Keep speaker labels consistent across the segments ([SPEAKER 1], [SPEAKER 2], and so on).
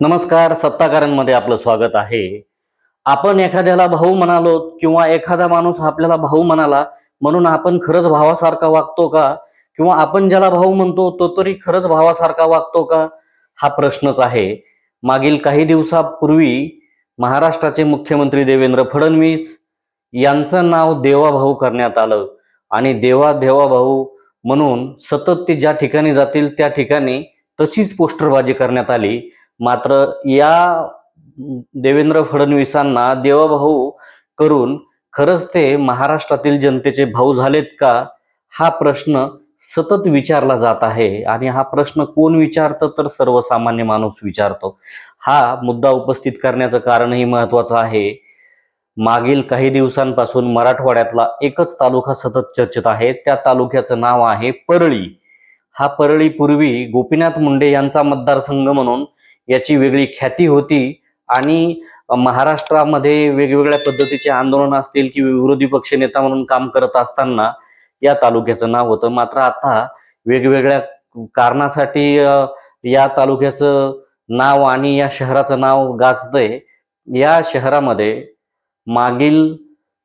[SPEAKER 1] नमस्कार सत्ताकारांमध्ये आपलं स्वागत आहे. आपण एखाद्याला भाऊ म्हणालो किंवा एखादा माणूस आपल्याला भाऊ म्हणाला म्हणून आपण खरंच भावासारखा वागतो का? किंवा आपण ज्याला भाऊ म्हणतो तो तरी खरंच भावासारखा वागतो का? हा प्रश्नच आहे. मागील काही दिवसापूर्वी महाराष्ट्राचे मुख्यमंत्री देवेंद्र फडणवीस यांचं नाव देवाभाऊ करण्यात आलं. आणि देवा देवाभाऊ म्हणून सतत ते ज्या ठिकाणी जातील त्या ठिकाणी तशीच पोस्टरबाजी करण्यात आली. मात्र या देवेंद्र फडणवीसांना देवाभाऊ करून खरंच ते महाराष्ट्रातील जनतेचे भाऊ झालेत का हा प्रश्न सतत विचारला जात आहे. आणि हा प्रश्न कोण विचारतं तर सर्वसामान्य माणूस विचारतो. हा मुद्दा उपस्थित करण्याचं कारणही महत्वाचं आहे. मागील काही दिवसांपासून मराठवाड्यातला एकच तालुका सतत चर्चेत आहे. त्या तालुक्याचं नाव आहे परळी. हा परळी पूर्वी गोपीनाथ मुंडे यांचा मतदारसंघ म्हणून याची वेगळी ख्याती होती आणि महाराष्ट्रामध्ये वेगवेगळ्या पद्धतीचे आंदोलन असतील की विरोधी पक्ष नेता म्हणून काम करत असताना या तालुक्याचं नाव होतं. मात्र आता वेगवेगळ्या कारणासाठी या तालुक्याचं नाव आणि या शहराचं नाव गाजतंय. या शहरामध्ये मागील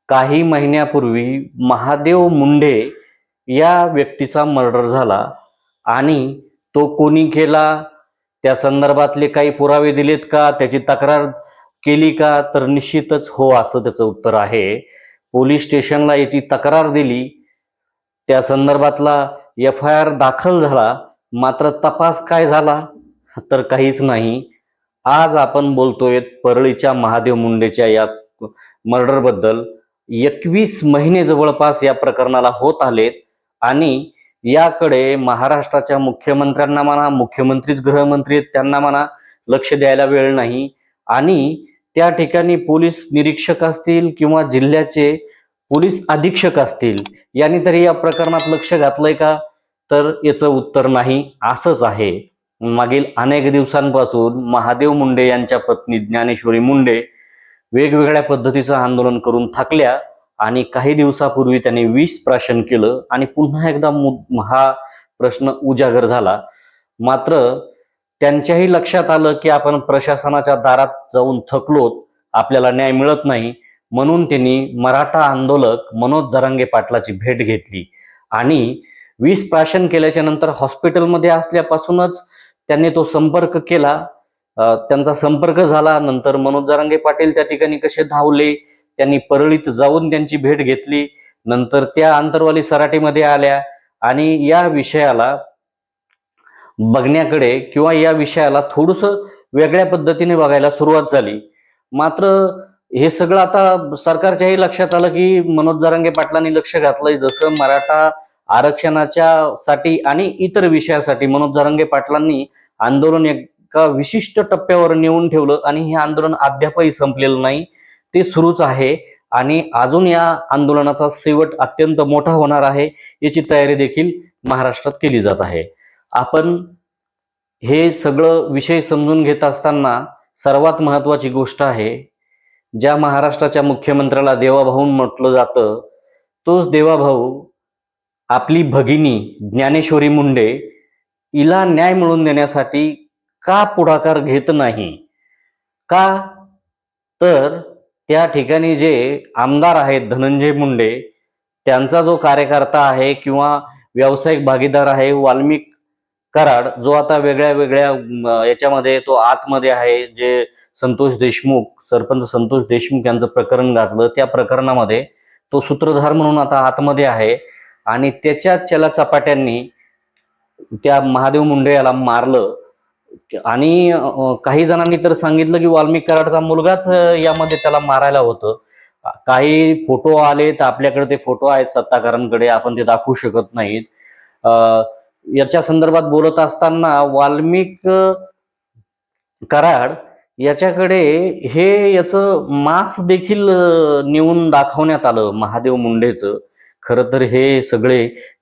[SPEAKER 1] काही महिन्यापूर्वी महादेव मुंडे या व्यक्तीचा मर्डर झाला आणि तो कोणी केला? त्या संदर्भातले काही पुरावे दिलेत का? त्याची तक्रार केली का? तर निश्चितच हो असं त्याचं उत्तर आहे. पोलीस स्टेशनला याची तक्रार दिली. त्या संदर्भातला एफ आय आर दाखल झाला. मात्र तपास काय झाला? तर काहीच नाही. आज आपण बोलतोय परळीच्या महादेव मुंडेच्या या मर्डरबद्दल. एकवीस महिने जवळपास या प्रकरणाला होत आलेत आणि याकडे महाराष्ट्राच्या मुख्यमंत्र्यांना म्हणा मुख्यमंत्रीच गृहमंत्री आहेत त्यांना म्हणा लक्ष द्यायला वेळ नाही. आणि त्या ठिकाणी पोलीस निरीक्षक असतील किंवा जिल्ह्याचे पोलीस अधीक्षक असतील यांनी तरी या प्रकरणात लक्ष घातलंय का? तर याचं उत्तर नाही. असंच आहे. मागील अनेक दिवसांपासून महादेव मुंडे यांच्या पत्नी ज्ञानेश्वरी मुंडे वेगवेगळ्या पद्धतीचं आंदोलन करून थकल्या. आणि काही दिवसापूर्वी त्यांनी विष प्राशन केलं आणि पुन्हा एकदा मु- हा प्रश्न उजागर झाला. मात्र त्यांच्याही लक्षात आलं की आपण प्रशासनाच्या दारात जाऊन थकलोत आपल्याला न्याय मिळत नाही. म्हणून त्यांनी मराठा आंदोलक मनोज जरांगे पाटलाची भेट घेतली. आणि विष प्राशन केल्याच्यानंतर हॉस्पिटलमध्ये असल्यापासूनच त्यांनी तो संपर्क केला. त्यांचा संपर्क झाला. नंतर मनोज जरांगे पाटील त्या ठिकाणी कसे धावले? त्यांनी परळीत जाऊन त्यांची भेट घेतली. नंतर त्या आंतरवाली सराटीमध्ये आल्या आणि या विषयाला बघण्याकडे किंवा या विषयाला थोडस वेगळ्या पद्धतीने बघायला सुरुवात झाली. मात्र हे सगळं आता सरकारच्याही लक्षात आलं की मनोज जरांगे पाटलांनी लक्ष घातलंय. जसं मराठा आरक्षणाच्या साठी आणि इतर विषयासाठी मनोज जरांगे पाटलांनी आंदोलन एका विशिष्ट टप्प्यावर नेऊन ठेवलं आणि हे आंदोलन अद्यापही संपलेलं नाही. ते सुरूच आहे. आणि अजून या आंदोलनाचा शेवट अत्यंत मोठा होणार आहे याची तयारी देखील महाराष्ट्रात केली जात आहे. आपण हे सगळं विषय समजून घेत असताना सर्वात महत्वाची गोष्ट आहे ज्या महाराष्ट्राच्या मुख्यमंत्र्याला देवाभाऊ म्हटलं जातं तोच देवाभाऊ आपली भगिनी ज्ञानेश्वरी मुंडे हिला न्याय मिळवून देण्यासाठी का पुढाकार घेत नाही? का? तर त्या ठिकाणी जे आमदार आहेत धनंजय मुंडे त्यांचा जो कार्यकर्ता आहे किंवा व्यावसायिक भागीदार आहे वाल्मिक कराड जो आता वेगळ्या वेगळ्या याच्यामध्ये तो आतमध्ये आहे जे संतोष देशमुख सरपंच संतोष देशमुख यांचं प्रकरण गाजलं त्या प्रकरणामध्ये तो सूत्रधार म्हणून आता आतमध्ये आहे आणि त्याच्या चला चपाट्यांनी त्या महादेव मुंडे याला मारलं. आणि काही जणांनी तर सांगितलं की वाल्मिक कराडचा मुलगाच यामध्ये त्याला मारायला होतं. काही फोटो आले तर आपल्याकडे ते फोटो आहेत सत्ताकारांकडे आपण ते दाखवू शकत नाहीत. याच्या संदर्भात बोलत असताना वाल्मिक कराड याच्याकडे हे याचं मास देखील नेऊन दाखवण्यात आलं महादेव मुंडेचं. खरं तर हे सगळे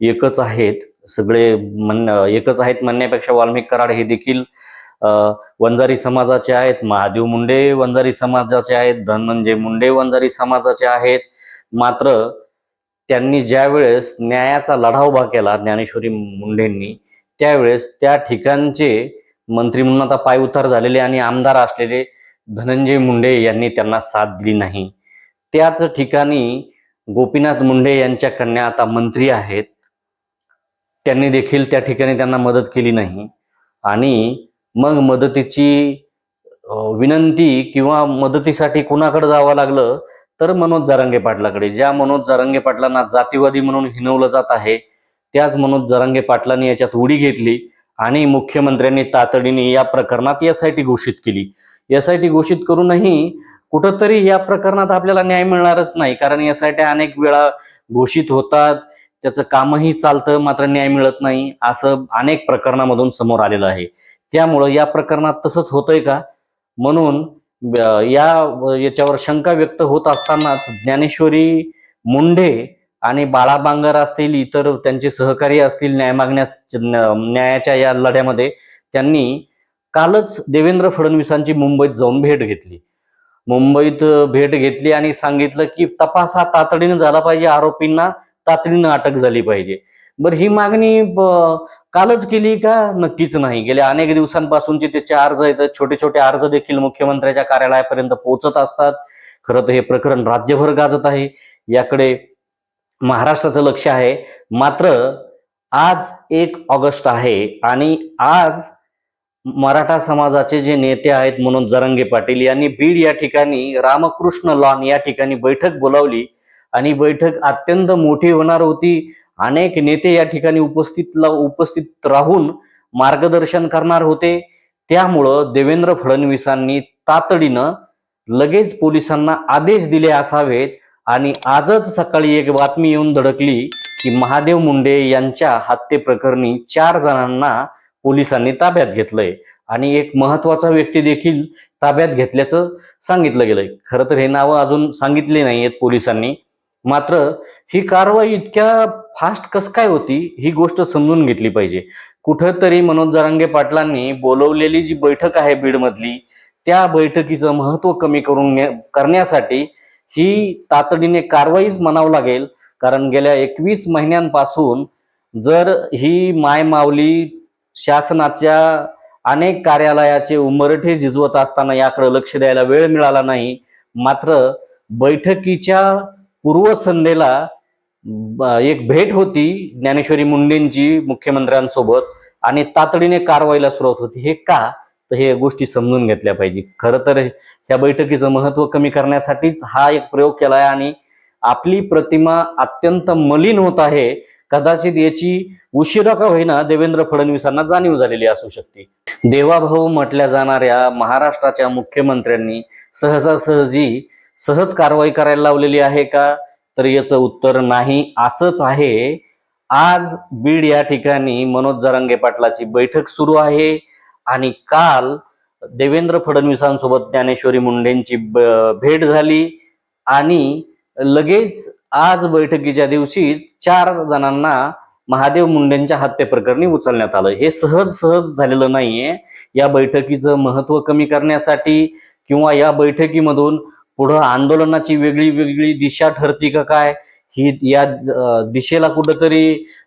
[SPEAKER 1] एकच आहेत सगळे म्हण एकच आहेत म्हणण्यापेक्षा वाल्मिक कराड हे देखील वंजारी समाजाचे आहेत महादेव मुंडे वंजारी समाजाचे आहेत धनंजय मुंडे वंजारी समाजाचे आहेत. मात्र त्यांनी ज्यावेळेस न्यायाचा लढा उभा केला ज्ञानेश्वरी मुंडेंनी त्यावेळेस त्या ठिकाणचे मंत्री म्हणून आता पायउतार झालेले आणि आमदार असलेले धनंजय मुंडे यांनी त्यांना साथ दिली नाही. त्याच ठिकाणी गोपीनाथ मुंडे यांच्या कन्या आता मंत्री आहेत. त्यांनी देखील त्या ठिकाणी त्यांना मदत केली नाही. आणि मग मदतीची विनंती किंवा मदतीसाठी कुणाकडे जावं लागलं तर मनोज जरंगे पाटलाकडे. ज्या मनोज जरंगे पाटलांना जातीवादी म्हणून हिनवलं जात आहे त्याच मनोज जरंगे पाटलांनी याच्यात उडी घेतली आणि मुख्यमंत्र्यांनी तातडीने या प्रकरणात एस आय टी घोषित केली. एस आय टी घोषित करूनही कुठंतरी या प्रकरणात आपल्याला न्याय मिळणारच नाही कारण एस आय टी अनेक वेळा घोषित होतात त्याचं कामही चालतं मात्र न्याय मिळत नाही असं अनेक प्रकरणामधून समोर आलेलं आहे. त्यामुळं या प्रकरणात तसंच होतंय का? म्हणून या याच्यावर शंका व्यक्त होत असतानाच ज्ञानेश्वरी मुंढे आणि बाळा बांगर असतील इतर त्यांचे सहकारी असतील न्याय मागण्यास न्यायाच्या या लढ्यामध्ये त्यांनी कालच देवेंद्र फडणवीसांची मुंबईत जाऊन भेट घेतली. मुंबईत भेट घेतली आणि सांगितलं की तपास हा तातडीने झाला पाहिजे आरोपींना तातडीनं अटक झाली पाहिजे. बरं ही मागणी ब- कालच केली का? नक्कीच नाही. गेल्या अनेक दिवसांपासूनचे त्याचे अर्ज आहेत. छोटे छोटे अर्ज देखील मुख्यमंत्र्यांच्या कार्यालयापर्यंत पोहोचत असतात. खरं तर हे प्रकरण राज्यभर गाजत आहे. याकडे महाराष्ट्राचं लक्ष आहे. मात्र आज एक ऑगस्ट आहे आणि आज मराठा समाजाचे जे नेते आहेत म्हणून जरंगे पाटील यांनी बीड या ठिकाणी रामकृष्ण लॉन या ठिकाणी बैठक बोलावली. आणि बैठक अत्यंत मोठी होणार होती. अनेक नेते या ठिकाणी उपस्थित उपस्थित राहून मार्गदर्शन करणार होते. त्यामुळं देवेंद्र फडणवीसांनी तातडीनं लगेच पोलिसांना आदेश दिले असावेत आणि आजच सकाळी एक बातमी येऊन धडकली की महादेव मुंडे यांच्या हत्येप्रकरणी चार जणांना पोलिसांनी ताब्यात घेतलंय. आणि एक महत्त्वाचा व्यक्ती देखील ताब्यात घेतल्याचं सांगितलं गेलंय. खरं तर हे नावं अजून सांगितली नाहीयेत पोलिसांनी. मात्र ही कारवाई इतक्या फास्ट कस काय होती ही गोष्ट समजून घेतली पाहिजे. कुठंतरी मनोज जरांगे पाटलांनी बोलवलेली जी बैठक आहे बीडमधली त्या बैठकीचं महत्त्व कमी करून करण्यासाठी ही तातडीने कारवाईच म्हणावं लागेल. कारण गेल्या एकवीस महिन्यांपासून जर ही माय माऊली शासनाच्या अनेक कार्यालयाचे उंबरठे झिजवत असताना याकडे लक्ष द्यायला वेळ मिळाला नाही मात्र बैठकीच्या पूर्वसंध्येला एक भेट होती ज्ञानेश्वरी मुंडेंची मुख्यमंत्र्यांसोबत आणि तातडीने कारवाईला सुरुवात होती. हे का? तर हे गोष्टी समजून घेतल्या पाहिजे. खरं तर ह्या बैठकीचं महत्त्व कमी करण्यासाठीच हा एक प्रयोग केलाय आणि आपली प्रतिमा अत्यंत मलिन होत आहे. कदाचित याची उशिरा का होईना देवेंद्र फडणवीसांना जाणीव झालेली असू शकते. देवाभाऊ म्हटल्या जाणाऱ्या महाराष्ट्राच्या मुख्यमंत्र्यांनी सहजासहजी सहज कारवाई करायला लावलेली आहे का? तर याचं उत्तर नाही. असंच आहे. आज बीड या ठिकाणी मनोज जरांगे पाटलाची बैठक सुरू आहे. आणि काल देवेंद्र फडणवीसांसोबत ज्ञानेश्वरी मुंडेंची ब- भेट झाली. आणि लगेच आज बैठकीच्या दिवशी चार जणांना महादेव मुंडेंच्या हत्येप्रकरणी उचलण्यात आलं. हे सहज सहज झालेलं नाहीये. या बैठकीचं महत्त्व कमी करण्यासाठी किंवा या बैठकीमधून पुढं आंदोलनाची वेगळी वेगळी दिशा ठरती का काय ही या दिशेला कुठंतरी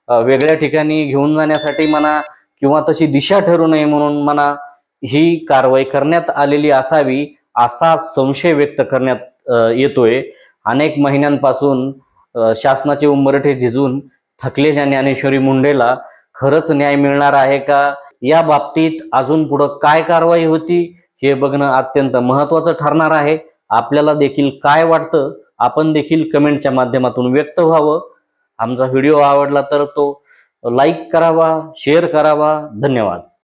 [SPEAKER 1] वेगळ्या ठिकाणी घेऊन जाण्यासाठी म्हणा किंवा तशी दिशा ठरू नये म्हणून म्हणा ही कारवाई करण्यात आलेली असावी असा संशय व्यक्त करण्यात येतोय. अनेक महिन्यांपासून शासनाचे उंबरठे झिजून थकलेल्या ज्ञानेश्वरी मुंडेला खरंच न्याय मिळणार आहे का? या बाबतीत अजून पुढं काय कारवाई होती हे बघणं अत्यंत महत्वाचं ठरणार आहे. आपल्याला देखील काय वाटतं आपण देखील कमेंटच्या माध्यमातून व्यक्त व्हावं. आमचा व्हिडिओ आवडला तर तो लाईक करावा शेअर करावा. धन्यवाद.